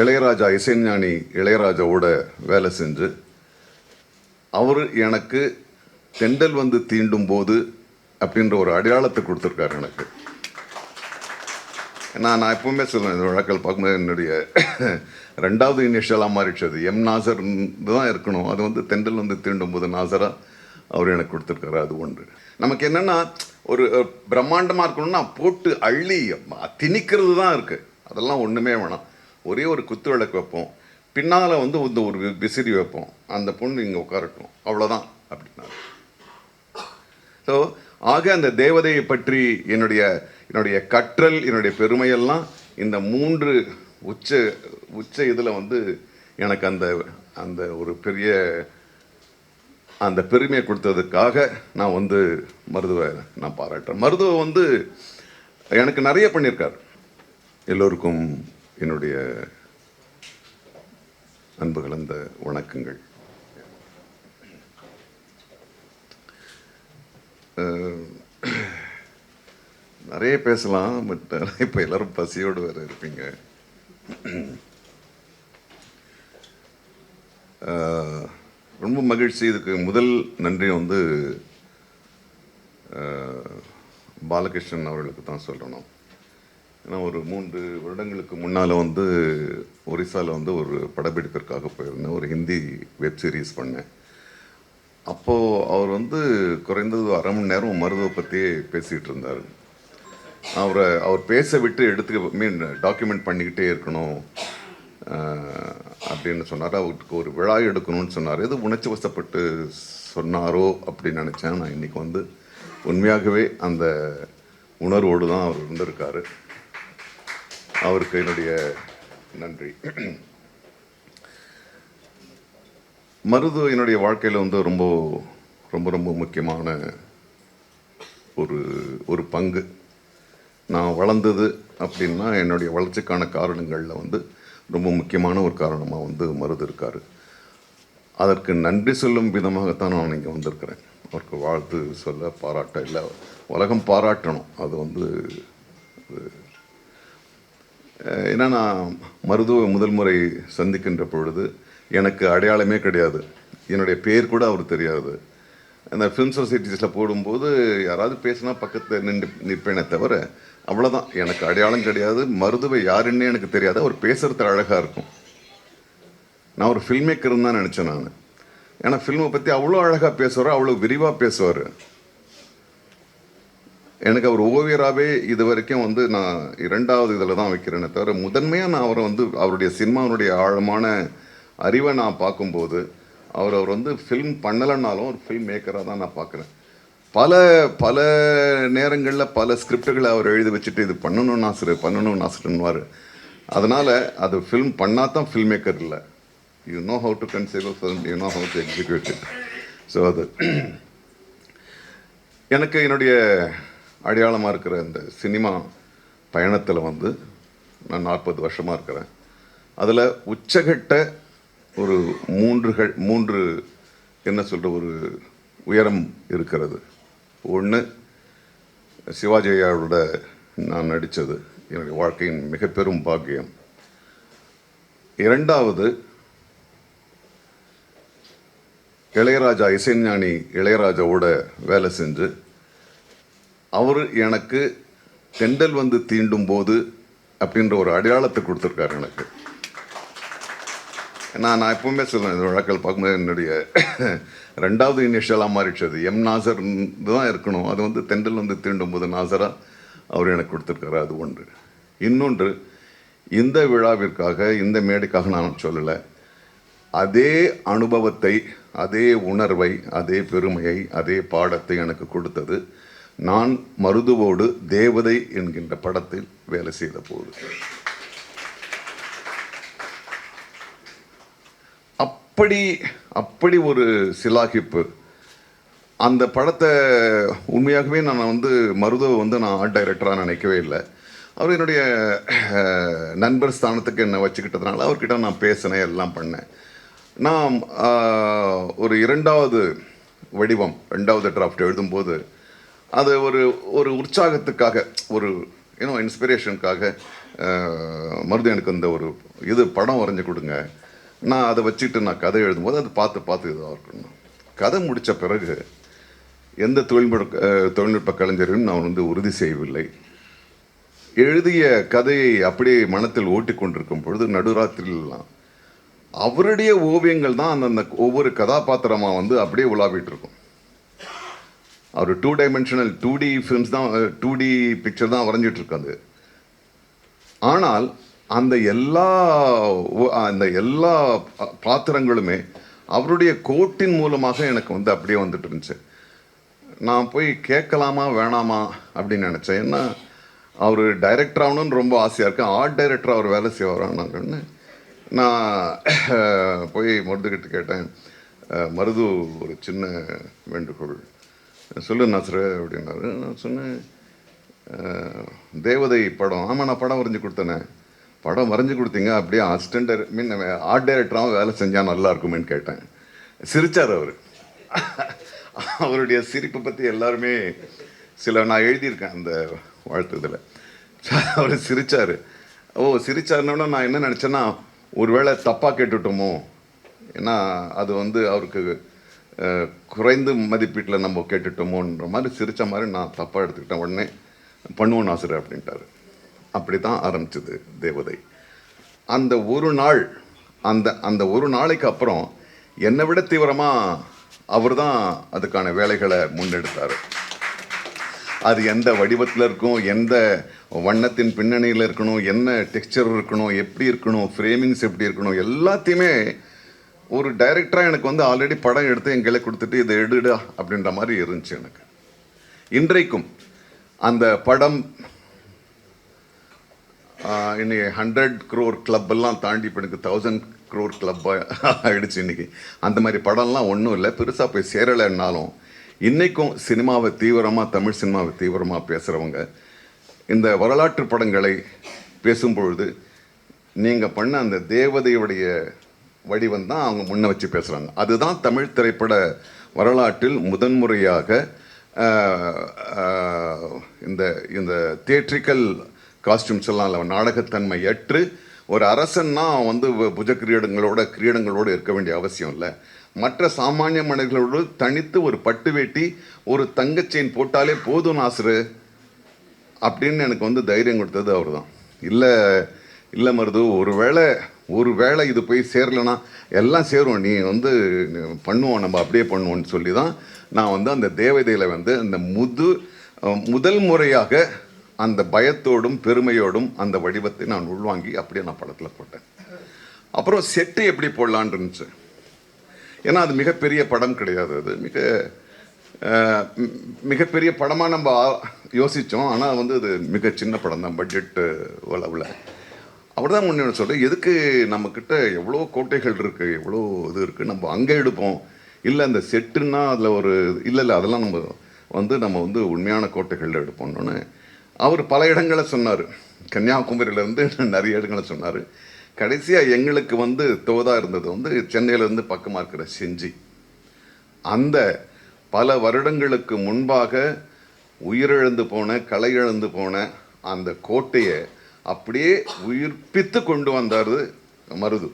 இளையராஜா இசைஞானி இளையராஜாவோட வேலை செஞ்சு அவர் எனக்கு தெண்டல் வந்து தீண்டும் போது அப்படின்ற ஒரு அடையாளத்தை கொடுத்துருக்காரு எனக்கு. நான் நான் எப்பவுமே சொல்லுவேன் இந்த வழக்கல் பார்க்கும்போது என்னுடைய ரெண்டாவது இனிஷியலாக மாறிடுச்சது எம் நாசர் தான் இருக்கணும். அது வந்து தெண்டல் வந்து தீண்டும் போது நாசராக அவர் எனக்கு கொடுத்துருக்காரு அது ஒன்று. நமக்கு என்னென்னா ஒரு பிரம்மாண்டமாக இருக்கணும்னா போட்டு அள்ளி திணிக்கிறது தான் இருக்குது அதெல்லாம் ஒன்றுமே வேணாம். ஒரே ஒரு குத்து விளக்கு வைப்போம். பின்னால் வந்து இந்த ஒரு விசிறி வைப்போம். அந்த பொண்ணு இங்கே உட்காரட்டும். அவ்வளோதான் அப்படின்னாரு. ஸோ ஆக அந்த தேவதையை பற்றி என்னுடைய என்னுடைய கற்றல் என்னுடைய பெருமையெல்லாம் இந்த மூன்று உச்ச உச்ச இதில் வந்து எனக்கு அந்த அந்த ஒரு பெரிய அந்த பெருமையை கொடுத்ததுக்காக நான் வந்து மருதுவை நான் பாராட்டுறேன். மருதுவை வந்து எனக்கு நிறைய பண்ணியிருக்கார். எல்லோருக்கும் என்னுடைய அன்பு கலந்த வணக்கங்கள். நிறைய பேசலாம் பட் இப்போ எல்லாரும் பசியோடு வேறு இருப்பீங்க. ரொம்ப மகிழ்ச்சி. இதுக்கு முதல் நன்றி வந்து பாலகிருஷ்ணன் அவர்களுக்கு தான் சொல்லணும். ஏன்னா ஒரு மூன்று வருடங்களுக்கு முன்னால் வந்து ஒரிசாவில் வந்து ஒரு படப்பிடிப்பிற்காக போயிருந்தேன். ஒரு ஹிந்தி வெப் சீரிஸ் பண்ணேன். அப்போது அவர் வந்து குறைந்தது அரை மணி நேரம் மருதுவை பற்றியே பேசிகிட்டு இருந்தார். அவரை அவர் பேச விட்டு எடுத்து மீன் டாக்குமெண்ட் பண்ணிக்கிட்டே இருக்கணும் அப்படின்னு சொன்னார். அவருக்கு ஒரு விழா எடுக்கணும்னு சொன்னார். எது உணர்ச்சி வசப்பட்டு சொன்னாரோ அப்படின்னு நினச்சேன். நான் இன்றைக்கி வந்து உண்மையாகவே அந்த உணர்வோடு தான் அவர் இருந்திருக்காரு அவருக்கு என்னுடைய நன்றி. மருது என்னுடைய வாழ்க்கையில் வந்து ரொம்ப ரொம்ப ரொம்ப முக்கியமான ஒரு ஒரு பங்கு. நான் வளர்ந்தது அப்படின்னா என்னுடைய வளர்ச்சிக்கான காரணங்களில் வந்து ரொம்ப முக்கியமான ஒரு காரணமாக வந்து மருது இருக்கார். அதற்கு நன்றி சொல்லும் விதமாகத்தான் நான் இங்கே வந்திருக்கிறேன். அவருக்கு வாழ்த்து சொல்ல பாராட்ட இல்லை. உலகம் பாராட்டணும். அது வந்து ஏன்னா நான் மருதுவை முதல் முறை சந்திக்கின்ற பொழுது எனக்கு அடையாளமே கிடையாது. என்னுடைய பேர் கூட அவர் தெரியாது. அந்த ஃபிலிம் சொசைட்டிஸில் போடும்போது யாராவது பேசினா பக்கத்தில் நின்று நிற்பேனே தவிர அவ்வளோதான் எனக்கு அடையாளம் கிடையாது. மருதுவை யாருன்னே எனக்கு தெரியாது. அவர் பேசுகிறது அழகாக இருக்கும். நான் ஒரு ஃபில்மேக்கர்னு தான் நினச்சேன் நான். ஏன்னா ஃபில்மை பற்றி அவ்வளோ அழகாக பேசுவார் அவ்வளோ விரிவாக பேசுவார். எனக்கு அவர் ஓவியராகவே இது வரைக்கும் வந்து நான் இரண்டாவது இதில் தான் வைக்கிறேனே தவிர முதன்மையாக நான் அவரை வந்து அவருடைய சினிமாவுடைய ஆழமான அறிவை நான் பார்க்கும்போது அவர் அவர் வந்து ஃபில்ம் பண்ணலைன்னாலும் ஒரு ஃபில்ம் மேக்கராக தான் நான் பார்க்குறேன். பல பல நேரங்களில் பல ஸ்கிரிப்டுகளை அவர் எழுதி வச்சுட்டு இது பண்ணணும்னு ஆசை பண்ணணும்னு ஆசைன்னுவார். அதனால் அது ஃபில்ம் பண்ணால் தான் ஃபில்ம் மேக்கர் இல்லை you know how to conceive film you know how to execute it so அது எனக்கு என்னுடைய அடையாளமாக இருக்கிற இந்த சினிமா பயணத்தில் வந்து நான் நாற்பது வருஷமாக இருக்கிறேன். அதில் உச்சகட்ட ஒரு மூன்றுகள் மூன்று என்ன சொல்கிற ஒரு உயரம் இருக்கிறது. ஒன்று சிவாஜியாவோட நான் நடித்தது என்னுடைய வாழ்க்கையின் மிக பெரும் பாக்கியம். இரண்டாவது இளையராஜா இசைஞானி இளையராஜாவோட வேலை செஞ்சு அவர் எனக்கு தெண்டல் வந்து தீண்டும் போது அப்படின்ற ஒரு அடையாளத்தை கொடுத்துருக்காரு எனக்கு. நான் நான் எப்பவுமே சொல்லுவேன் இந்த வழக்கல் பார்க்கும்போது என்னுடைய ரெண்டாவது இனிஷியலாக மாறிடுச்சது எம் நாசர் தான் இருக்கணும். அது வந்து தெண்டல் வந்து தீண்டும் போது நாசராக அவர் எனக்கு கொடுத்துருக்காரு அது ஒன்று. இன்னொன்று இந்த விழாவிற்காக இந்த மேடைக்காக நான் சொல்லலை. அதே அனுபவத்தை அதே உணர்வை அதே பெருமையை அதே பாடத்தை எனக்கு கொடுத்தது. நான் மருதுவோடு தேவதை என்கின்ற படத்தில் வேலை செய்த போது அப்படி அப்படி ஒரு சிலாகிப்பு. அந்த படத்தை உண்மையாகவே நான் வந்து மருதுவை வந்து நான் ஆர்ட் டைரக்டராக நினைக்கவே இல்லை. அவர் என்னுடைய நண்பர் ஸ்தானத்துக்கு என்னை வச்சுக்கிட்டதுனால அவர்கிட்ட நான் பேசினேன் எல்லாம் பண்ணேன். நான் ஒரு இரண்டாவது வடிவம் ரெண்டாவது டிராஃப்ட் எழுதும்போது அது ஒரு ஒரு உற்சாகத்துக்காக ஒரு யூனோ இன்ஸ்பிரேஷனுக்காக அஹ், மறுபடியும் எனக்கு இந்த ஒரு இது படம் வரைஞ்சு கொடுங்க. நான் அதை வச்சுட்டு நான் கதை எழுதும்போது அதை பார்த்து பார்த்து இதாக இருக்கணும். கதை முடித்த பிறகு எந்த தொழில்நுட்ப தொழில்நுட்ப கலைஞரையும் நான் வந்து உறுதி செய்யவில்லை. எழுதிய கதையை அப்படியே மனத்தில் ஓட்டி கொண்டிருக்கும் பொழுது நடுராத்திரிலாம் அவருடைய ஓவியங்கள் தான் அந்தந்த ஒவ்வொரு கதாபாத்திரமாக வந்து அப்படியே உலாவிட்டு இருக்கும். அவர் two dimensional two D films தான் டூ டி பிக்சர் தான் வரைஞ்சிட்டு இருக்காது ஆனால் அந்த எல்லா அந்த எல்லா பாத்திரங்களுமே அவருடைய கோட்டின் மூலமாக எனக்கு வந்து அப்படியே வந்துட்டு இருந்துச்சு. நான் போய் கேட்கலாமா வேணாமா அப்படின்னு நினச்சேன். ஏன்னா அவர் டைரக்டர் ஆகணும்னு ரொம்ப ஆசையாக இருக்கு. ஆர்ட் டைரக்டர் அவர் வேலை செய்வாரான்னு நான் போய் மருதுகிட்ட கேட்டேன். மருது ஒரு சின்ன வேண்டுகோள். சொல்லு நாசரு அப்படின்னாரு. நான் சொன்னேன் தேவதை படம் ஆமாம் நான் படம் வரைஞ்சி கொடுத்தேனே. படம் வரைஞ்சி கொடுத்தீங்க அப்படியே அசிஸ்டண்ட் மீன் ஆர்ட் டைரக்டராகவும் வேலை செஞ்சால் நல்லா இருக்குமேன்னு கேட்டேன். சிரிச்சார் அவர். அவருடைய சிரிப்பை பற்றி எல்லாருமே சில நான் எழுதியிருக்கேன் அந்த வாழ்த்துதில். அவர் சிரிச்சார். ஓ சிரிச்சாருன்னா நான் என்ன நினச்சேன்னா ஒருவேளை தப்பாக கேட்டுட்டோமோ ஏன்னா அது வந்து அவருக்கு குறைந்த மதிப்பீட்டில் நம்ம கேட்டுட்டோமோன்ற மாதிரி சிரித்த மாதிரி நான் தப்பாக எடுத்துக்கிட்டேன் உடனே பண்ணுவோம் ஆசிரியர் அப்படின்ட்டாரு. அப்படி தான் ஆரம்பிச்சது தேவதை. அந்த ஒரு நாள் அந்த அந்த ஒரு நாளைக்கு அப்புறம் என்னை விட தீவிரமாக அவர் தான் அதுக்கான வேலைகளை முன்னெடுத்தார். அது எந்த வடிவத்தில் இருக்கும் எந்த வண்ணத்தின் பின்னணியில் இருக்கணும் என்ன டெக்ஸ்சர் இருக்கணும் எப்படி இருக்கணும் ஃப்ரேமிங்ஸ் எப்படி இருக்கணும் எல்லாத்தையுமே ஒரு டைரக்டராக எனக்கு வந்து ஆல்ரெடி படம் எடுத்து என் கையில் கொடுத்துட்டு இதை எடுடா அப்படின்ற மாதிரி இருந்துச்சு எனக்கு. இன்றைக்கும் அந்த படம் இன்னைக்கு ஹண்ட்ரட் க்ரோர் கிளப்பெல்லாம் தாண்டி இப்போ எனக்கு தௌசண்ட் க்ரோர் கிளப்பாக ஆகிடுச்சு இன்றைக்கி அந்த மாதிரி படம்லாம் ஒன்றும் இல்லை. பெருசாக போய் சேரலைன்னாலும் இன்றைக்கும் சினிமாவை தீவிரமாக தமிழ் சினிமாவை தீவிரமாக பேசுகிறவங்க இந்த வரலாற்று படங்களை பேசும்பொழுது நீங்கள் பண்ண அந்த தேவதையுடைய வடிவம் தான் அவங்க முன்ன வச்சு பேசுகிறாங்க அதுதான் தமிழ் திரைப்பட வரலாற்றில் முதன்முறையாக இந்த இந்த தியேட்ரிக்கல் காஸ்டியூம்ஸ் எல்லாம் இல்லை நாடகத்தன்மை ஏற்று ஒரு அரசன்னா வந்து புஜ கிரீடங்களோட கிரீடங்களோடு இருக்க வேண்டிய அவசியம் இல்லை. மற்ற சாமானிய மனிதர்களோடு தனித்து ஒரு பட்டு வேட்டி ஒரு தங்கச்செயின் போட்டாலே போதும் நாசரு அப்படின்னு எனக்கு வந்து தைரியம் கொடுத்தது அவர் தான் இல்லை இல்லை மருது ஒருவேளை ஒரு வேளை இது போய் சேரலைன்னா எல்லாம் சேரும். நீ வந்து பண்ணுவோம் நம்ம அப்படியே பண்ணுவோம்னு சொல்லி தான் நான் வந்து அந்த தேவதையில் வந்து அந்த முது முதல் முறையாக அந்த பயத்தோடும் பெருமையோடும் அந்த வடிவத்தை நான் உள்வாங்கி அப்படியே நான் படத்தில் போட்டேன். அப்புறம் செட்டு எப்படி போடலான்னு இருந்துச்சு. ஏன்னா அது மிகப்பெரிய படம் கிடையாது அது. மிக மிகப்பெரிய படமாக நம்ம யோசித்தோம் ஆனால் வந்து அது மிக சின்ன படம் தான் பட்ஜெட்டு அளவில். அவர் தான் முன்னே சொல்கிறேன் எதுக்கு நம்மக்கிட்ட எவ்வளோ கோட்டைகள் இருக்குது எவ்வளோ இது இருக்குது நம்ம அங்கே எடுப்போம். இல்லை அந்த செட்டுன்னா அதில் ஒரு இல்லை இல்லை அதெல்லாம் நம்ம வந்து நம்ம வந்து உண்மையான கோட்டைகளில் எடுப்போம்னு. அவர் பல இடங்களை சொன்னார். கன்னியாகுமரியிலேருந்து நிறைய இடங்களை சொன்னார். கடைசியாக எங்களுக்கு வந்து தோதா இருந்தது வந்து சென்னையிலேருந்து பக்கமாக இருக்கிற செஞ்சி. அந்த பல வருடங்களுக்கு முன்பாக உயிரிழந்து போன கலை இழந்து போன அந்த கோட்டையை அப்படியே உயிர்ப்பித்து கொண்டு வந்தார் மருது.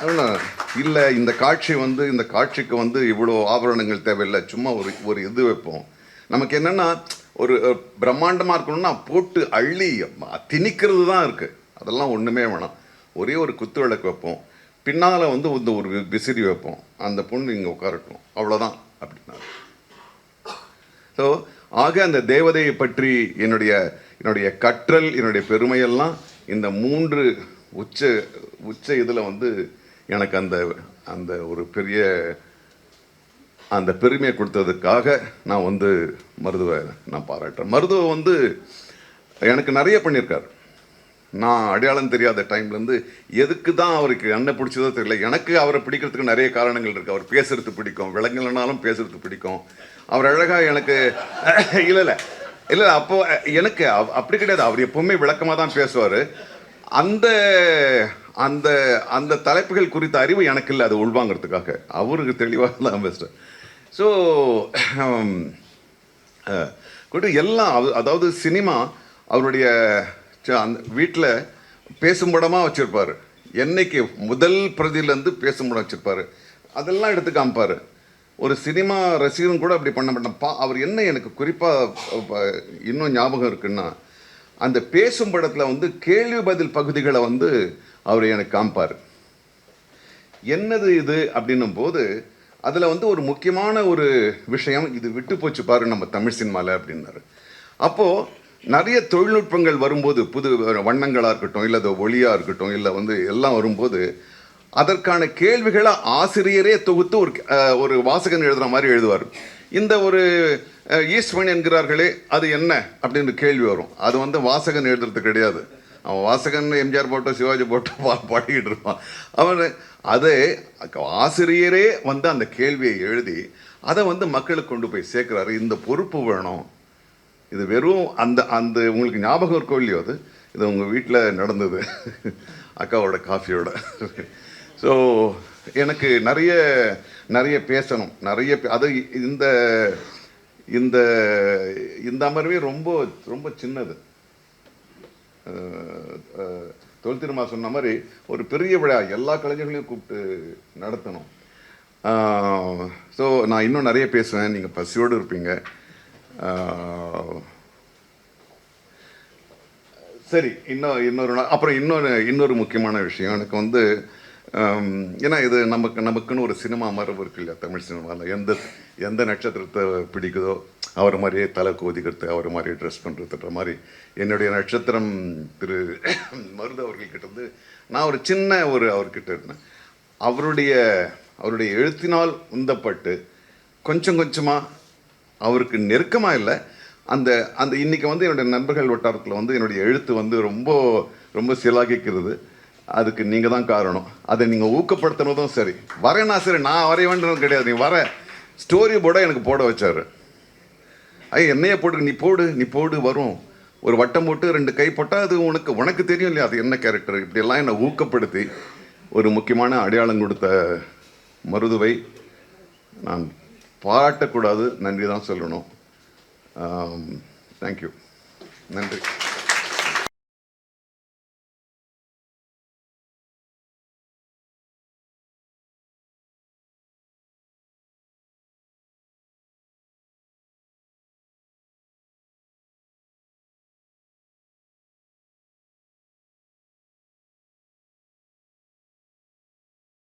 அதனால் இல்லை இந்த காட்சி வந்து இந்த காட்சிக்கு வந்து இவ்வளோ ஆபரணங்கள் தேவையில்லை சும்மா ஒரு ஒரு இது வைப்போம். நமக்கு என்னென்னா ஒரு பிரம்மாண்டமாக பிரம்மாண்டமா இருக்கணும்னா போட்டு அள்ளி திணிக்கிறது தான் இருக்குது அதெல்லாம் ஒன்றுமே வேணாம். ஒரே ஒரு குத்து விளக்கு வைப்போம். பின்னால் வந்து இந்த ஒரு விசிறி வைப்போம். அந்த பொண்ணு இங்கே உட்காரட்டும். அவ்வளோதான் அப்படின்னா ஸோ ஆக அந்த தேவதையை பற்றி என்னுடைய என்னுடைய கற்றல் என்னுடைய பெருமையெல்லாம் இந்த மூன்று உச்ச உச்ச இதில் வந்து எனக்கு அந்த அந்த ஒரு பெரிய அந்த பெருமையை கொடுத்ததுக்காக நான் வந்து மருதுவை நான் பாராட்டுறேன். மருதுவை வந்து எனக்கு நிறைய பண்ணியிருக்கார். நான் அடையாளம் தெரியாத டைம்லேருந்து எதுக்கு தான் அவருக்கு என்ன பிடிச்சதோ தெரியல. எனக்கு அவரை பிடிக்கிறதுக்கு நிறைய காரணங்கள் இருக்குது அவர் பேசுறது பிடிக்கும். விலங்குலனாலும் பேசுறது பிடிக்கும். அவர் அழகாக எனக்கு இல்லை இல்லை. இல்லை அப்போ எனக்கு அப்படி கிடையாது. அவர் எப்பவுமே விளக்கமாக தான் பேசுவார். அந்த அந்த அந்த தலைப்புகள் குறித்த அறிவு எனக்கு இல்லை. அது உள்வாங்கிறதுக்காக. அவருக்கு தெளிவாக தான் பேசுகிறேன் ஸோ கொண்டு எல்லாம் அது- அதாவது சினிமா அவருடைய அந்த வீட்டில் பேசும் படமாக வச்சுருப்பார். என்னைக்கு முதல் பிரதியிலேருந்து பேசும் படம் வச்சுருப்பார். அதெல்லாம் எடுத்து காமிப்பார். ஒரு சினிமா ரசிகரும் கூட அப்படி பண்ண மாட்டேன். பா அவர் என்ன எனக்கு குறிப்பாக இன்னும் ஞாபகம் இருக்குன்னா அந்த பேசும் படத்தில் வந்து கேள்வி பதில் பகுதிகளை வந்து அவர் எனக்கு காமிப்பார். என்னது இது அப்படின்னும் போது அதில் வந்து ஒரு முக்கியமான ஒரு விஷயம் இது விட்டு போச்சு பாரு நம்ம தமிழ் சினிமாவில் அப்படின்னாரு. அப்போது நிறைய தொழில்நுட்பங்கள் வரும்போது புது வண்ணங்களாக இருக்கட்டும் இல்லை ஒளியாக இருக்கட்டும் இல்லை வந்து எல்லாம் வரும்போது அதற்கான கேள்விகளை ஆசிரியரே தொகுத்து ஒரு ஒரு வாசகன் எழுதுகிற மாதிரி எழுதுவார். இந்த ஒரு அஹ், ஈஸ்வன் என்கிறார்களே அது என்ன? அப்படின்னு கேள்வி வரும். அது வந்து வாசகன் எழுதுறது கிடையாது. அவன் வாசகன் எம்ஜிஆர் போட்டோ சிவாஜி போட்டோ பா பாடிக்கிட்டு இருப்பான். அவன் அதை ஆசிரியரே வந்து அந்த கேள்வியை எழுதி அதை வந்து மக்களுக்கு கொண்டு போய் சேர்க்குறாரு. இந்த பொறுப்பு வேணும். இது வெறும் அந்த அந்த உங்களுக்கு ஞாபகம் இருக்கோ இல்லையோ அது இது உங்கள் வீட்டில் நடந்தது. அக்காவோட காஃபியோட. ஸோ எனக்கு நிறைய நிறைய பேசணும். நிறைய பே- அது இந்த இந்த இந்த அமர்வே ரொம்ப ரொம்ப சின்னது. தொல் திருமா சொன்ன மாதிரி ஒரு பெரிய விழா எல்லா கலைஞர்களையும் கூப்பிட்டு நடத்தணும். ஸோ நான் இன்னும் நிறைய பேசுவேன். நீங்கள் பசியோடு இருப்பீங்க. சரி இன்னும் இன்னொரு நாள் அப்புறம் இன்னொரு இன்னொரு முக்கியமான விஷயம். எனக்கு வந்து ஏன்னா இது நமக்கு நமக்குன்னு ஒரு சினிமா மரபு இருக்கு இல்லையா தமிழ் சினிமாவில் எந்த எந்த நட்சத்திரத்தை பிடிக்குதோ அவர் மாதிரியே தலை கோதிக்கிறது அவர் மாதிரியே ட்ரெஸ் பண்ணுறதுன்ற மாதிரி என்னுடைய நட்சத்திரம் திரு மருது அவர்கள்கிட்ட இருந்து நான் ஒரு சின்ன ஒரு அவர்கிட்ட இருந்தேன். அவருடைய அவருடைய எழுத்தினால் உந்தப்பட்டு கொஞ்சம் கொஞ்சமாக அவருக்கு நெருக்கமாக இல்லை. அந்த அந்த இன்றைக்கி வந்து என்னுடைய நண்பர்கள் வட்டாரத்தில் வந்து என்னுடைய எழுத்து வந்து ரொம்ப ரொம்ப சிலாகிக்கிறது. அதுக்கு நீங்கள் தான் காரணம். அதை நீங்கள் ஊக்கப்படுத்தினதும் சரி. வரேன்னா சரி நான் வரைய கிடையாது. நீ வர. ஸ்டோரி போட எனக்கு போட வச்சார். ஐய என்னையே போட்டு நீ போடு நீ போடு வரும். ஒரு வட்டம் போட்டு ரெண்டு கை போட்டால் அது உனக்கு உனக்கு தெரியும் இல்லையா? அது என்ன கேரக்டர் இப்படியெல்லாம் என்னை ஊக்கப்படுத்தி ஒரு முக்கியமான அடையாளம் கொடுத்த மருதுவை நான் பாராட்டக்கூடாது. நன்றி தான் சொல்லணும் தேங்க்யூ நன்றி.